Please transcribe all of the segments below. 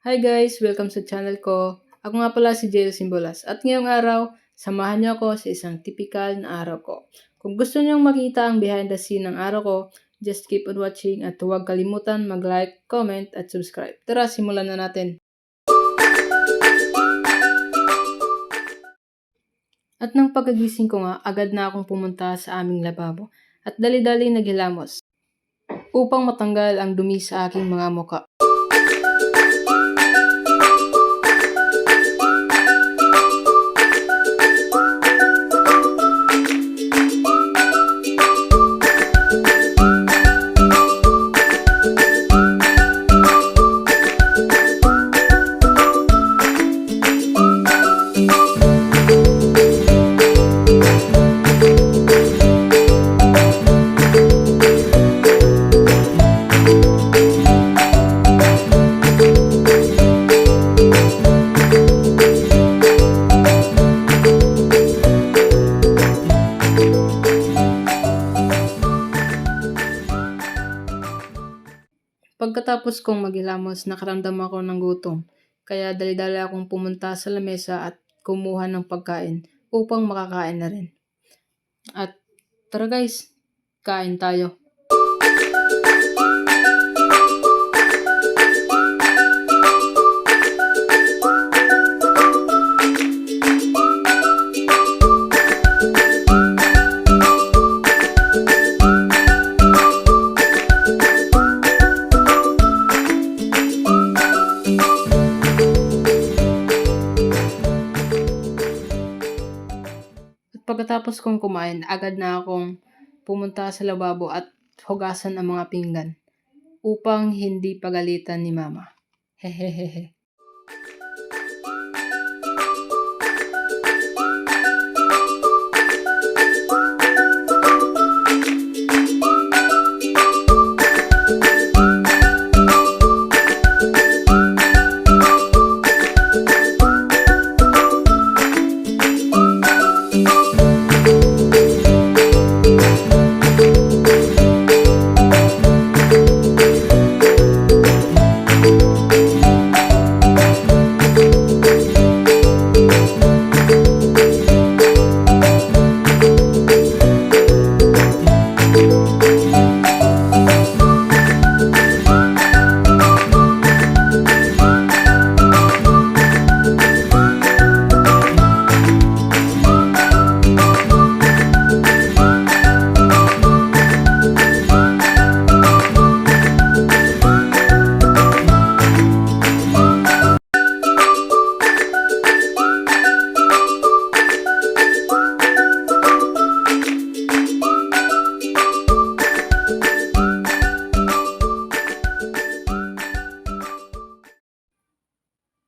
Hi guys! Welcome sa channel ko. Ako nga pala si Jael Simbolas at ngayong araw, samahan niyo ako sa isang typical na araw ko. Kung gusto niyong makita ang behind the scene ng araw ko, just keep on watching at huwag kalimutan mag-like, comment at subscribe. Tara, simulan na natin. At nang pagkagising ko nga, agad na akong pumunta sa aming lababo at dali-dali naghilamos upang matanggal ang dumi sa aking mga muka. Pagkatapos kong maghilamos, nakaramdam ako ng gutom. Kaya dali-dali akong pumunta sa lamesa at kumuha ng pagkain upang makakain na rin. At tara guys, kain tayo. Pagkatapos kong kumain, agad na akong pumunta sa lababo at hugasan ang mga pinggan upang hindi pagalitan ni mama. Hehehehe.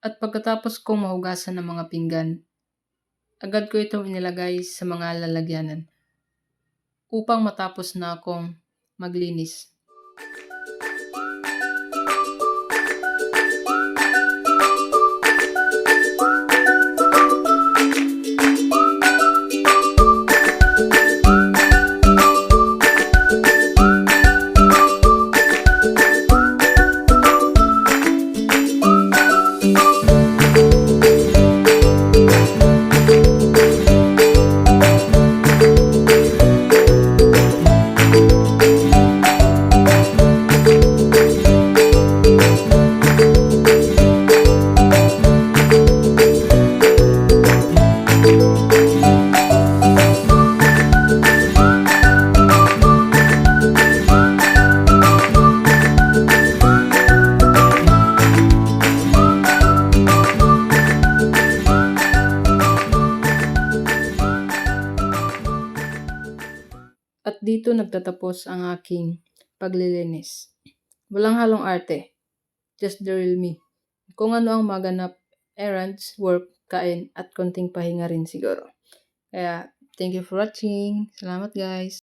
At pagkatapos kong mahugasan ng mga pinggan, agad ko itong inilagay sa mga lalagyanan upang matapos na akong maglinis. At dito nagtatapos ang aking paglilinis. Walang halong arte. Just the real me. Kung ano ang maganap, errands, work, kain, at konting pahinga rin siguro. Kaya, thank you for watching. Salamat guys.